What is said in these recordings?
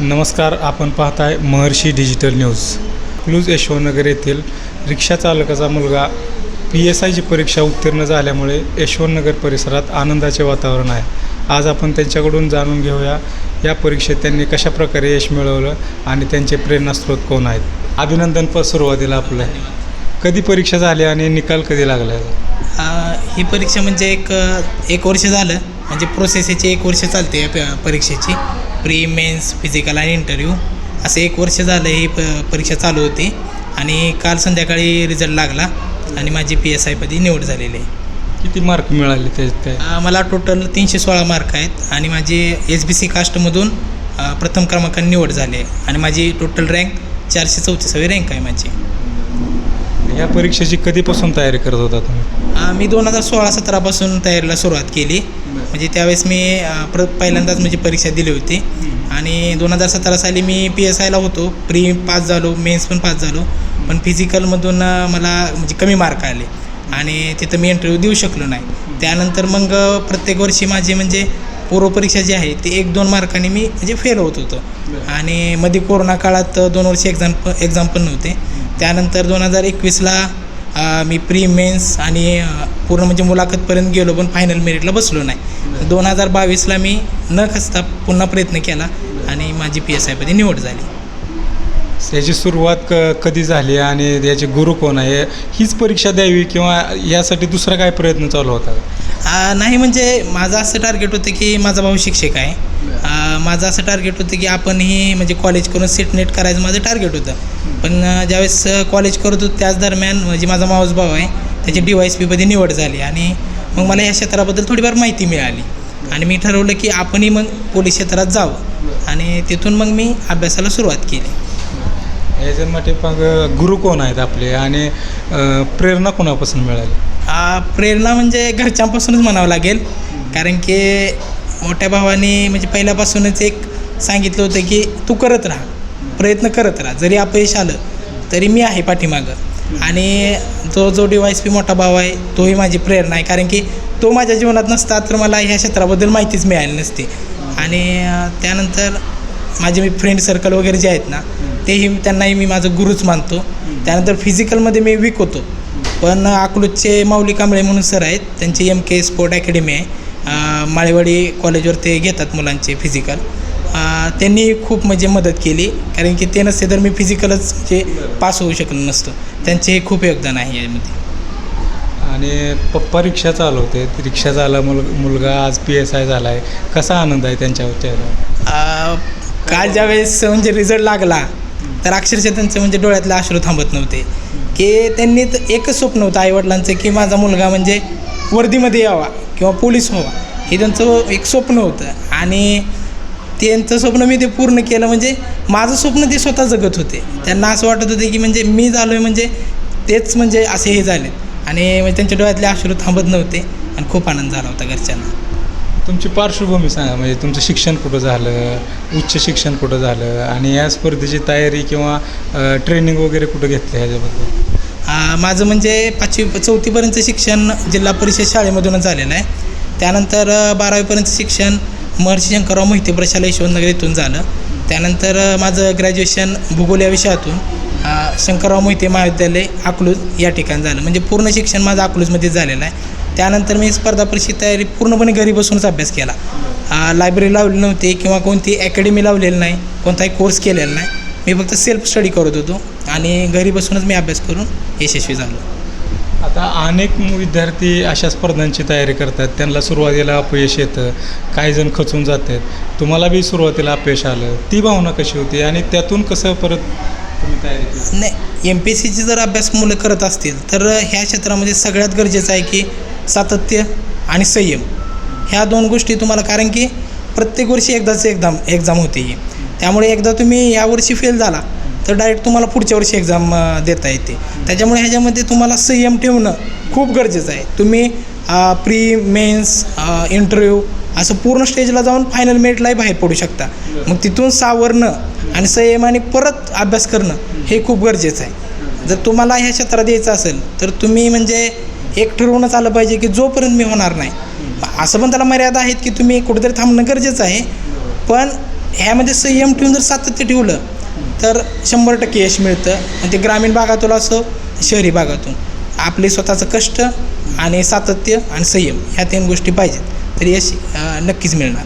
नमस्कार आपण पाहताय महर्षी डिजिटल न्यूज. क्लूज यशवंतनगर येथील रिक्षा चालकाचा मुलगा पी एस आयची परीक्षा उत्तीर्ण झाल्यामुळे यशवंतनगर परिसरात आनंदाचे वातावरण आहे. आज आपण त्यांच्याकडून जाणून घेऊया या परीक्षेत त्यांनी कशाप्रकारे यश मिळवलं आणि त्यांचे प्रेरणास्रोत कोण आहेत? अभिनंदन प सुरुवातीला आपलं. कधी परीक्षा झाली आणि निकाल कधी लागला ही परीक्षा म्हणजे एक एक वर्ष झालं. म्हणजे प्रोसेस याची एक वर्ष चालते या प- परीक्षेची. प्री मेन्स फिजिकल आणि इंटरव्ह्यू. असं एक वर्ष झालं ही प परीक्षा चालू होती. आणि काल संध्याकाळी रिझल्ट लागला आणि माझी पी एस आयपदी निवड झालेली आहे. किती मार्क मिळाले ते ते? आ, मला टोटल तीनशे सोळा मार्क आहेत आणि माझी एस बी सी कास्टमधून प्रथम क्रमांकाने निवड झाली आहे. आणि माझी टोटल रँक चारशे चौतीसावी रँक आहे माझी. या परीक्षेची कधीपासून तयारी करत होता तुम्ही? मी दोन हजार सोळा सतरापासून तयारीला सुरुवात केली. म्हणजे त्यावेळेस मी अ, प्र पहिल्यांदाच म्हणजे परीक्षा दिली होती. आणि दोन हजार सतरा साली मी पी एस आयला होतो. प्री पास झालो मेन्स पण पास झालो. पण फिजिकलमधून अ, मला म्हणजे कमी मार्क आले. आणि तिथं मी इंटरव्ह्यू देऊ शकलो नाही. त्यानंतर मग अ, प्रत्येक वर्षी माझी म्हणजे पूर्वपरीक्षा जी आहे ती एक दोन मार्कांनी मी म्हणजे फेल होत होतो. आणि मध्ये कोरोना काळात दोन वर्षी एक्झाम एक्झाम पण नव्हते. त्यानंतर दोन हजार एकवीसला मी प्री मेन्स आणि पूर्ण म्हणजे मुलाखतपर्यंत गेलो पण फायनल मेरिटला बसलो नाही. दोन हजार बावीसला मी न खचता पुन्हा प्रयत्न केला आणि माझी पी एस आयमध्ये निवड झाली. याची सुरुवात क कधी झाली आणि याचे गुरु कोण आहे? हीच परीक्षा द्यावी किंवा यासाठी दुसरा काय प्रयत्न चालू होता? आ, नाही म्हणजे माझं असं टार्गेट होतं की माझा भाऊ शिक्षक आहे. आ, माझं असं टार्गेट होतं की आपणही म्हणजे कॉलेज करून सीट नेट करायचं माझं टार्गेट होतं. पण ज्यावेळेस कॉलेज करत होतो त्याच दरम्यान म्हणजे माझा मावस भाऊ आहे त्याची डी वाय एस पीमध्ये निवड झाली आणि मग मला या क्षेत्राबद्दल थोडीफार माहिती मिळाली. आणि मी ठरवलं की आपणही मग पोलीस क्षेत्रात जावं. आणि तिथून मग मी अभ्यासाला सुरुवात केली. याच्यामध्ये मग गुरु कोण आहेत आपले? आणि प्रेरणा कोणापासून मिळाली? प्रेरणा म्हणजे घरच्यांपासूनच म्हणावं लागेल. कारण की मोठ्या भावाने म्हणजे पहिल्यापासूनच एक सांगितलं होतं की तू करत राहा. प्रयत्न करत राहा. जरी अपयश आलं तरी मी आहे पाठीमागं. आणि तो जो डी पी मोठा भाव आहे तोही माझी प्रेरणा आहे. कारण की तो माझ्या जीवनात नसता तर मला ह्या क्षेत्राबद्दल माहितीच मिळाली नसती. आणि त्यानंतर माझे मी फ्रेंड सर्कल वगैरे जे आहेत ना तेही त्यांनाही मी माझं गुरुच मानतो. त्यानंतर फिजिकलमध्ये मी वीक होतो. पण अकलूजचे माऊली कांबळे म्हणून सर आहेत. त्यांची एम के स्पोर्ट अकॅडमी आहे. माळेवाडी कॉलेजवर ते घेतात मुलांचे फिजिकल त्यांनी खूप म्हणजे मदत केली. कारण की ते नसते तर मी फिजिकलच म्हणजे पास होऊ शकलो नसतो. त्यांचे खूप योगदान आहे यामध्ये. आणि पप्पा रिक्षा चालवते रिक्षा चालला मुल मुलगा आज पी एस आय झाला आहे कसा आनंद आहे त्यांच्या चेहऱ्यावर? अं, काल ज्यावेळेस म्हणजे रिझल्ट लागला तर अक्षरशः त्यांचं म्हणजे डोळ्यातले अश्रू थांबत नव्हते. की त्यांनी तर एकच स्वप्न होतं आईवडिलांचं की माझा मुलगा म्हणजे वर्दीमध्ये यावा किंवा पोलीस व्हावा. हे त्यांचं एक स्वप्न होतं. आणि त्यांचं स्वप्न मी ते पूर्ण केलं म्हणजे माझं स्वप्न ते स्वतः जगत होते. त्यांना असं वाटत होते की म्हणजे मी झालो आहे म्हणजे तेच म्हणजे असे हे झाले आणि म्हणजे त्यांच्या डोळ्यातले अश्रू थांबत नव्हते. आणि खूप आनंद झाला होता घरच्यांना. तुमची पार्श्वभूमी सांगा म्हणजे तुमचं शिक्षण कुठं झालं उच्च शिक्षण कुठं झालं आणि या स्पर्धेची तयारी किंवा ट्रेनिंग वगैरे कुठं घेतलं ह्याच्याबद्दल? माझं म्हणजे पाचवी चौथीपर्यंत शिक्षण जिल्हा परिषद शाळेमधूनच झालेलं आहे. त्यानंतर बारावीपर्यंत शिक्षण महर्षी शंकरराव मोहिते प्रशाला यशवंतनगर इथून झालं. त्यानंतर माझं ग्रॅज्युएशन भूगोल या विषयातून शंकरराव मोहिते महाविद्यालय अकलूज या ठिकाणी झालं. म्हणजे पूर्ण शिक्षण माझं अकलूजमध्येच झालेलं आहे. त्यानंतर मी स्पर्धा परीक्षेची तयारी पूर्णपणे घरी बसूनच अभ्यास केला. लायब्ररी लावली नव्हती किंवा कोणती अकॅडमी लावलेली नाही कोणताही कोर्स केलेला नाही. मी फक्त सेल्फ स्टडी करत होतो आणि घरी बसूनच मी अभ्यास करून यशस्वी झालो. आता अनेक विद्यार्थी अशा स्पर्धांची तयारी करतात. त्यांना सुरुवातीला अपयश येतं. काही जण खचून जातात. तुम्हाला बी सुरुवातीला अपयश आलं. ती भावना कशी होती आणि त्यातून कसं परत तुम्ही तयारी केली? नाही एम पी एस सीची जर अभ्यास मुलं करत असतील तर ह्या क्षेत्रामध्ये सगळ्यात गरजेचं आहे की सातत्य आणि संयम. ह्या दोन गोष्टी तुम्हाला कारण की प्रत्येक वर्षी एकदाच एक्झाम एक्झाम होते ही. त्यामुळे एकदा तुम्ही यावर्षी फेल झाला तर डायरेक्ट तुम्हाला पुढच्या वर्षी एक्झाम देता येते. त्याच्यामुळे ह्याच्यामध्ये तुम्हाला संयम ठेवणं खूप गरजेचं आहे. तुम्ही प्री मेन्स इंटरव्ह्यू असं पूर्ण स्टेजला जाऊन फायनल मेरिटलाही बाहेर पडू शकता. मग तिथून सावरणं आणि संयमाने परत अभ्यास करणं हे खूप गरजेचं आहे. जर तुम्हाला ह्या क्षेत्रात यायचं असेल तर तुम्ही म्हणजे एक ठरवूनच आलं पाहिजे की जोपर्यंत मी होणार नाही. असं पण त्याला मर्यादा आहेत की तुम्ही कुठेतरी थांबणं गरजेचं आहे. पण ह्यामध्ये संयम ठेवून जर सातत्य ठेवलं तर शंभर टक्के यश मिळतं. आणि ते ग्रामीण भागातून असो शहरी भागातून. आपले स्वतःचं कष्ट आणि सातत्य आणि संयम ह्या तीन गोष्टी पाहिजेत. तर यश नक्कीच मिळणार.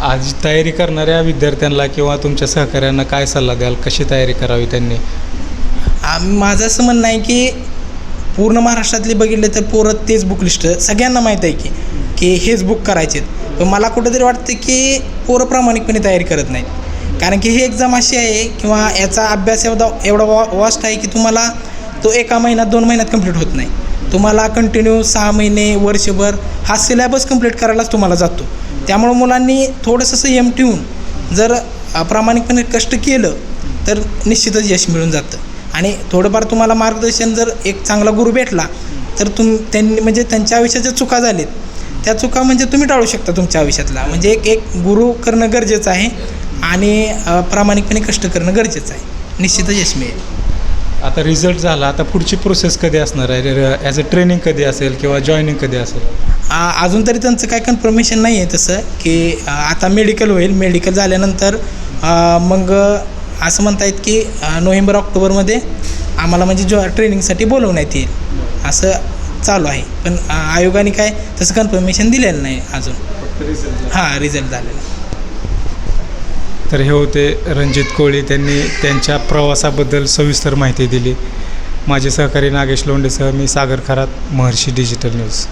आज तयारी करणाऱ्या विद्यार्थ्यांना किंवा तुमच्या सहकाऱ्यांना काय सल्ला द्याल? कशी तयारी करावी त्यांनी? आम- माझं असं म्हणणं आहे की पूर्ण महाराष्ट्रातले बघितले तर पोरं तेच बुक लिस्ट सगळ्यांना माहीत आहे की की हेच बुक करायचे पण मला कुठंतरी वाटतं की पोरं प्रामाणिकपणे तयारी करत नाहीत. कारण की ही एक्झाम अशी आहे किंवा याचा अभ्यास एवढा एवढा वा वास्ट आहे की तुम्हाला तो एका महिन्यात दोन महिन्यात कंप्लीट होत नाही. तुम्हाला कंटिन्यू सहा महिने वर्षभर हा सिलेबस कंप्लीट करायलाच तुम्हाला जातो. त्यामुळं मुलांनी थोडंसं संयम ठेवून जर प्रामाणिकपणे कष्ट केलं तर निश्चितच यश मिळून जातं. आणि थोडंफार तुम्हाला मार्गदर्शन जर एक चांगला गुरु भेटला तर तुम त्यांनी म्हणजे त्यांच्या आयुष्याच्या चुका झालेत. त्या चुका म्हणजे तुम्ही टाळू शकता तुमच्या आयुष्यातला. म्हणजे एक एक गुरु करणं गरजेचं आहे आणि प्रामाणिकपणे कष्ट करणं गरजेचं आहे. निश्चितच यश मिळेल. आता रिझल्ट झाला आता पुढची प्रोसेस कधी असणार आहे? ॲज अ ट्रेनिंग कधी असेल किंवा जॉईनिंग कधी असेल? अजून तरी त्यांचं काय कन्फर्मेशन नाही आहे तसं की आता मेडिकल होईल. मेडिकल झाल्यानंतर मग असं म्हणता येत की नोव्हेंबर ऑक्टोबरमध्ये आम्हाला म्हणजे जॉ ट्रेनिंगसाठी बोलवण्यात येईल. असं चालू आहे. पण आयोगाने काय तसं कन्फर्मेशन दिलेलं नाही अजून. हां रिझल्ट झालेला. तर हे होते रणजित कोळी. त्यांनी त्यांच्या प्रवासाबद्दल सविस्तर माहिती दिली. माझे सहकारी नागेश लोंडेसह मी सागर खरात महर्षी डिजिटल न्यूज